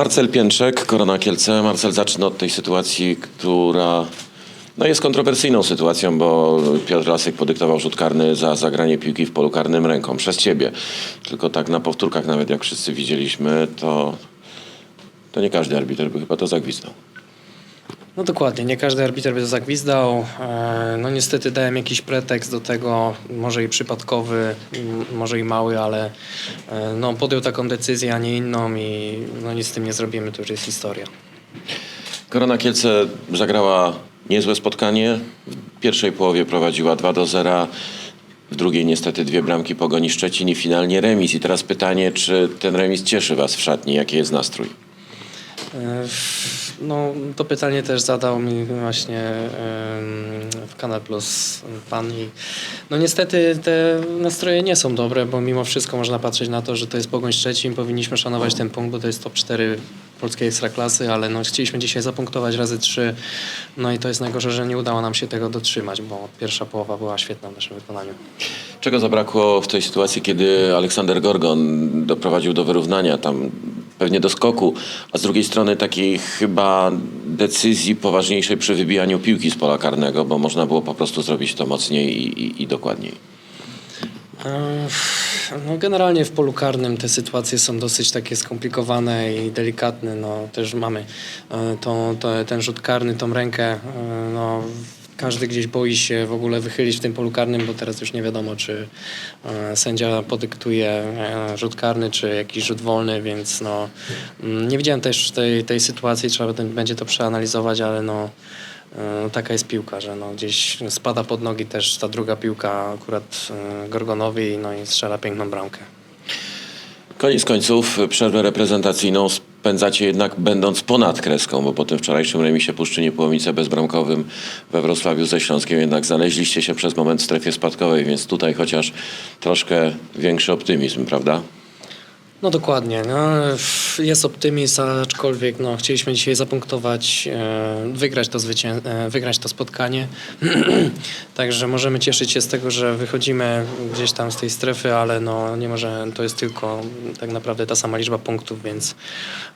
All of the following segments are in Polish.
Marcel Piętrzek, Korona Kielce. Marcel, zacznę od tej sytuacji, która no jest kontrowersyjną sytuacją, bo Piotr Lasek podyktował rzut karny za zagranie piłki w polu karnym ręką przez ciebie. Tylko tak na powtórkach nawet jak wszyscy widzieliśmy, to, to nie każdy arbiter by chyba to zagwizdał. No dokładnie, nie każdy arbiter by to zagwizdał. E, No niestety dałem jakiś pretekst do tego, może i przypadkowy, może i mały, ale e, no, podjął taką decyzję, a nie inną i no nic z tym nie zrobimy, to już jest historia. Korona Kielce zagrała niezłe spotkanie. W pierwszej połowie prowadziła 2 do 0. W drugiej niestety dwie bramki pogoni Szczecin i finalnie remis. I teraz pytanie, czy ten remis cieszy Was w szatni? Jaki jest nastrój? E, No, to pytanie też zadał mi właśnie w Kanal Plus pan i no niestety te nastroje nie są dobre, bo mimo wszystko można patrzeć na to, że to jest Pogoń Szczecin, powinniśmy szanować ten punkt, bo to jest top 4 polskiej ekstraklasy, ale no chcieliśmy dzisiaj zapunktować razy 3, no i to jest najgorsze, że nie udało nam się tego dotrzymać, bo pierwsza połowa była świetna w naszym wykonaniu. Czego zabrakło w tej sytuacji, kiedy Aleksander Gorgon doprowadził do wyrównania, tam pewnie do skoku, a z drugiej strony takiej chyba decyzji poważniejszej przy wybijaniu piłki z pola karnego, bo można było po prostu zrobić to mocniej i, i, i dokładniej. E, No generalnie w polu karnym te sytuacje są dosyć takie skomplikowane i delikatne. No, też mamy e, tą, to, ten rzut karny, tą rękę. e, No, każdy gdzieś boi się w ogóle wychylić w tym polu karnym, bo teraz już nie wiadomo, czy e, sędzia podyktuje e, rzut karny, czy jakiś rzut wolny, więc no, mm, nie widziałem też tej, tej sytuacji, trzeba będzie to przeanalizować, ale no, E, Taka jest piłka, że no gdzieś spada pod nogi też ta druga piłka akurat Gorgonowi no i strzela piękną bramkę. Koniec końców przerwę reprezentacyjną spędzacie jednak będąc ponad kreską, bo po tym wczorajszym remisie Puszczynie Połomice bezbramkowym we Wrocławiu ze Śląskiem jednak znaleźliście się przez moment w strefie spadkowej, więc tutaj chociaż troszkę większy optymizm, prawda? No dokładnie, no, jest optymizm, aczkolwiek no, chcieliśmy dzisiaj zapunktować, e, wygrać, to zwycię- e, wygrać to spotkanie. Także możemy cieszyć się z tego, że wychodzimy gdzieś tam z tej strefy, ale no, nie może, to jest tylko tak naprawdę ta sama liczba punktów, więc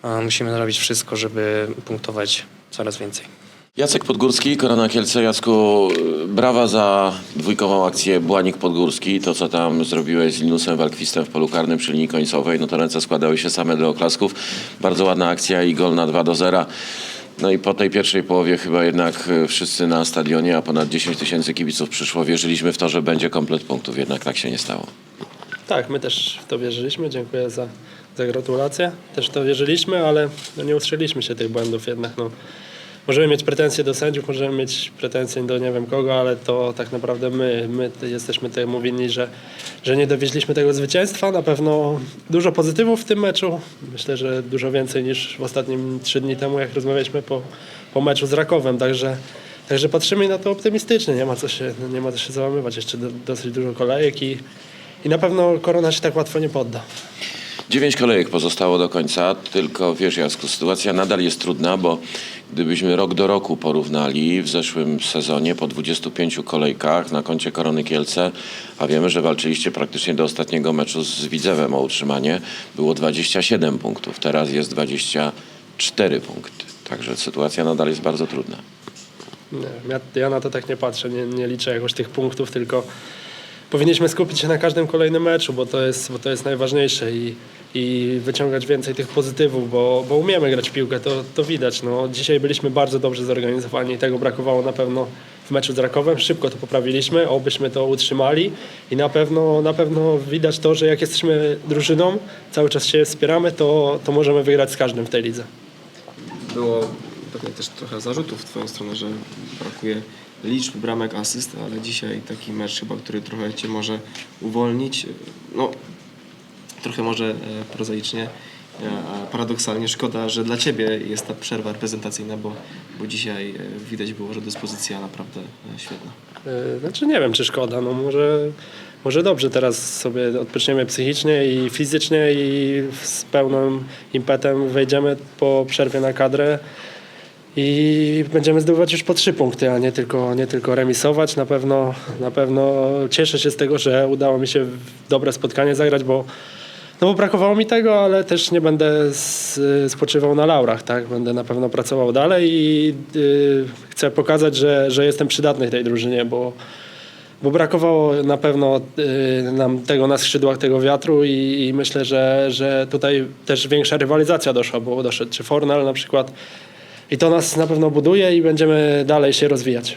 e, musimy zrobić wszystko, żeby punktować coraz więcej. Jacek Podgórski, Korona Kielce. Jacku, brawa za dwójkową akcję Błanik Podgórski. To, co tam zrobiłeś z Linusem Walkwistem w polu karnym przy linii końcowej, no to ręce składały się same do oklasków. Bardzo ładna akcja i gol na 2 do 0. No i po tej pierwszej połowie chyba jednak wszyscy na stadionie, a ponad 10 tysięcy kibiców przyszło, wierzyliśmy w to, że będzie komplet punktów. Jednak tak się nie stało. Tak, my też w to wierzyliśmy. Dziękuję za, za gratulacje. Też w to wierzyliśmy, ale no nie ustrzeliliśmy się tych błędów jednak. No. Możemy mieć pretensje do sędziów, możemy mieć pretensje do nie wiem kogo, ale to tak naprawdę my, my jesteśmy temu winni, że, że nie dowieźliśmy tego zwycięstwa. Na pewno dużo pozytywów w tym meczu. Myślę, że dużo więcej niż w ostatnim trzy dni temu, jak rozmawialiśmy po, po meczu z Rakowem. Także, także patrzymy na to optymistycznie. Nie ma co się, nie ma co się załamywać. Jeszcze do, dosyć dużo kolejek i, i na pewno korona się tak łatwo nie podda. Dziewięć kolejek pozostało do końca, tylko wiesz Jacku, sytuacja nadal jest trudna, bo gdybyśmy rok do roku porównali w zeszłym sezonie po 25 kolejkach na koncie Korony Kielce, a wiemy, że walczyliście praktycznie do ostatniego meczu z Widzewem o utrzymanie, było 27 punktów, teraz jest 24 punkty. Także sytuacja nadal jest bardzo trudna. Nie, ja, ja na to tak nie patrzę, nie, nie liczę jakoś tych punktów, tylko powinniśmy skupić się na każdym kolejnym meczu, bo to jest, bo to jest najważniejsze i, i wyciągać więcej tych pozytywów, bo, bo umiemy grać piłkę, to, to widać. No, dzisiaj byliśmy bardzo dobrze zorganizowani i tego brakowało na pewno w meczu z Rakowem. Szybko to poprawiliśmy, obyśmy to utrzymali i na pewno, na pewno widać to, że jak jesteśmy drużyną, cały czas się wspieramy, to, to możemy wygrać z każdym w tej lidze. Było pewnie też trochę zarzutów w Twoją stronę, że brakuje liczb bramek asyst, ale dzisiaj taki mecz chyba, który trochę Cię może uwolnić. No, trochę może e, prozaicznie, e, paradoksalnie szkoda, że dla Ciebie jest ta przerwa reprezentacyjna, bo, bo dzisiaj e, widać było, że dyspozycja naprawdę świetna. Znaczy nie wiem, czy szkoda. No może, może dobrze teraz sobie odpoczniemy psychicznie i fizycznie i z pełnym impetem wejdziemy po przerwie na kadrę i będziemy zdobywać już po trzy punkty, a nie tylko, nie tylko remisować. Na pewno, na pewno cieszę się z tego, że udało mi się dobre spotkanie zagrać, bo no bo brakowało mi tego, ale też nie będę spoczywał na laurach, tak? Będę na pewno pracował dalej i y, chcę pokazać, że, że jestem przydatny tej drużynie, bo, bo brakowało na pewno y, nam tego na skrzydłach, tego wiatru i, i myślę, że, że tutaj też większa rywalizacja doszła, bo doszedł czy Fornal na przykład i to nas na pewno buduje i będziemy dalej się rozwijać.